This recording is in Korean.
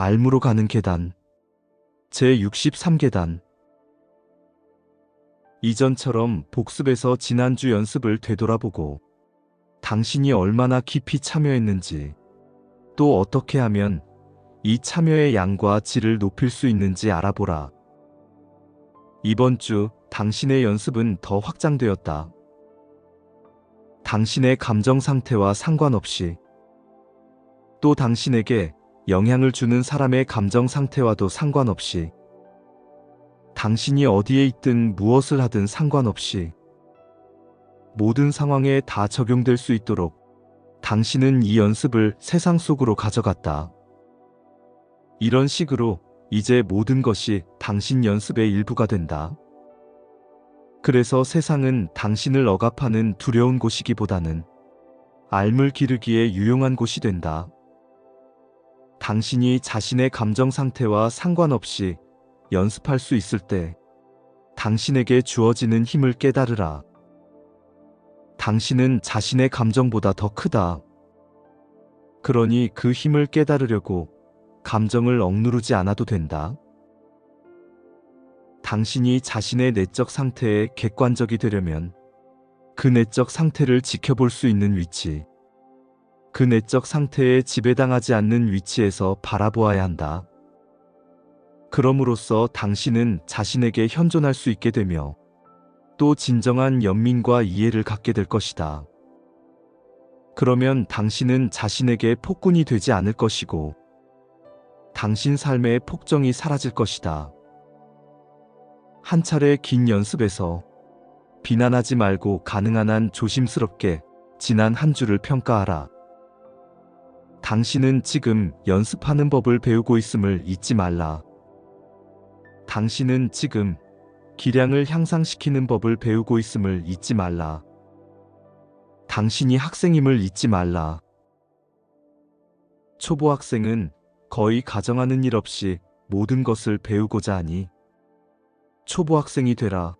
알무로 가는 계단. 제63계단. 이전처럼 복습에서 지난주 연습을 되돌아보고 당신이 얼마나 깊이 참여했는지 또 어떻게 하면 이 참여의 양과 질을 높일 수 있는지 알아보라. 이번 주 당신의 연습은 더 확장되었다. 당신의 감정 상태와 상관없이 또 당신에게 영향을 주는 사람의 감정 상태와도 상관없이 당신이 어디에 있든 무엇을 하든 상관없이 모든 상황에 다 적용될 수 있도록 당신은 이 연습을 세상 속으로 가져갔다. 이런 식으로 이제 모든 것이 당신 연습의 일부가 된다. 그래서 세상은 당신을 억압하는 두려운 곳이기보다는 알물 기르기에 유용한 곳이 된다. 당신이 자신의 감정 상태와 상관없이 연습할 수 있을 때 당신에게 주어지는 힘을 깨달으라. 당신은 자신의 감정보다 더 크다. 그러니 그 힘을 깨달으려고 감정을 억누르지 않아도 된다. 당신이 자신의 내적 상태에 객관적이 되려면 그 내적 상태를 지켜볼 수 있는 위치, 그 내적 상태에 지배당하지 않는 위치에서 바라보아야 한다. 그럼으로써 당신은 자신에게 현존할 수 있게 되며 또 진정한 연민과 이해를 갖게 될 것이다. 그러면 당신은 자신에게 폭군이 되지 않을 것이고 당신 삶의 폭정이 사라질 것이다. 한 차례 긴 연습에서 비난하지 말고 가능한 한 조심스럽게 지난 한 주를 평가하라. 당신은 지금 연습하는 법을 배우고 있음을 잊지 말라. 당신은 지금 기량을 향상시키는 법을 배우고 있음을 잊지 말라. 당신이 학생임을 잊지 말라. 초보 학생은 거의 가정하는 일 없이 모든 것을 배우고자 하니 초보 학생이 되라.